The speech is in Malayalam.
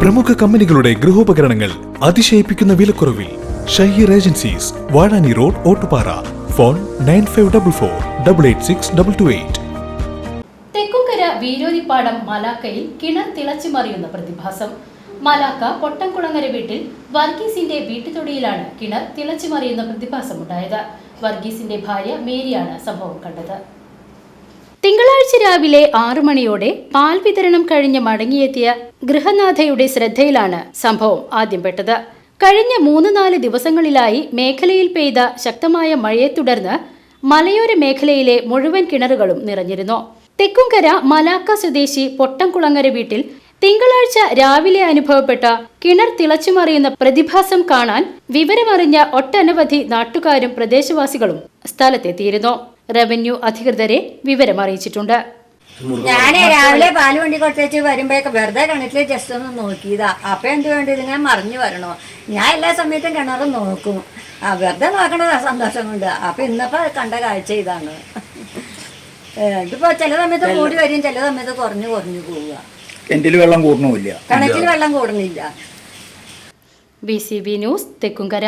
പ്രമുഖ കമ്പനികളുടെ ഗൃഹോപകരണങ്ങൾ അതിശയിപ്പിക്കുന്ന വിലക്കുറവിൽ Shaheer agencies Vazhani road Ottupara. Phone nine five double four double eight six double two eight. Thekkukara Veerolippadam മലാക്കയിൽ കിണർ തിളച്ചു മറിയുന്ന പ്രതിഭാസം. മലാക്ക പൊട്ടംകുളങ്ങര വീട്ടിൽ വർഗീസിന്റെ വീട്ടുതൊടിയിലാണ് കിണർ തിളച്ചു മറിയുന്ന പ്രതിഭാസമുണ്ടായത് വർഗീസിന്റെ ഭാര്യ മേരിയാണ് സംഭവം കണ്ടത്. തിങ്കളാഴ്ച രാവിലെ ആറു മണിയോടെ പാൽ വിതരണം കഴിഞ്ഞ് മടങ്ങിയെത്തിയ ഗൃഹനാഥയുടെ ശ്രദ്ധയിലാണ് സംഭവം ആദ്യം പെട്ടത്. കഴിഞ്ഞ മൂന്ന് നാല് ദിവസങ്ങളിലായി മേഖലയിൽ പെയ്ത ശക്തമായ മഴയെ തുടർന്ന് മലയോര മേഖലയിലെ മുഴുവൻ കിണറുകളും നിറഞ്ഞിരുന്നു. തെക്കുംകര മലാക്ക സ്വദേശി പൊട്ടംകുളങ്ങര വീട്ടിൽ തിങ്കളാഴ്ച രാവിലെ അനുഭവപ്പെട്ട കിണർ തിളച്ചുമറിയുന്ന പ്രതിഭാസം കാണാൻ വിവരമറിഞ്ഞ ഒട്ടനവധി നാട്ടുകാരും പ്രദേശവാസികളും സ്ഥലത്തെത്തിയിരുന്നു. റവന്യൂ അധികൃതരെ വിവരമറിയിച്ചിട്ടുണ്ട്. ഞാൻ രാവിലെ പാൽ വണ്ടി കൊട്ടേച്ച് വരുമ്പോഴേക്ക് വെറുതെ കിണറ്റിൽ ജസ്റ്റ് ഒന്ന് നോക്കിയതാ. അപ്പൊ എന്ത് വേണ്ടത് ഞാൻ മറിഞ്ഞു വരണോ? ഞാൻ എല്ലാ സമയത്തും കിണർ നോക്കും. ആ വെറുതെ നോക്കണ സന്തോഷം കൊണ്ട് അപ്പൊ ഇന്നിപ്പോ കണ്ട കാഴ്ച ഇതാണ്. ഇതിപ്പോ ചില സമയത്ത് കൂടി വരും ചില സമയത്ത് കുറഞ്ഞു കുറഞ്ഞു പോവുക. കിണറ്റിൽ വെള്ളം കൂടണമില്ല. കിണറ്റിൽ വെള്ളം കൂടുന്നില്ല B C B news Thekkumkara.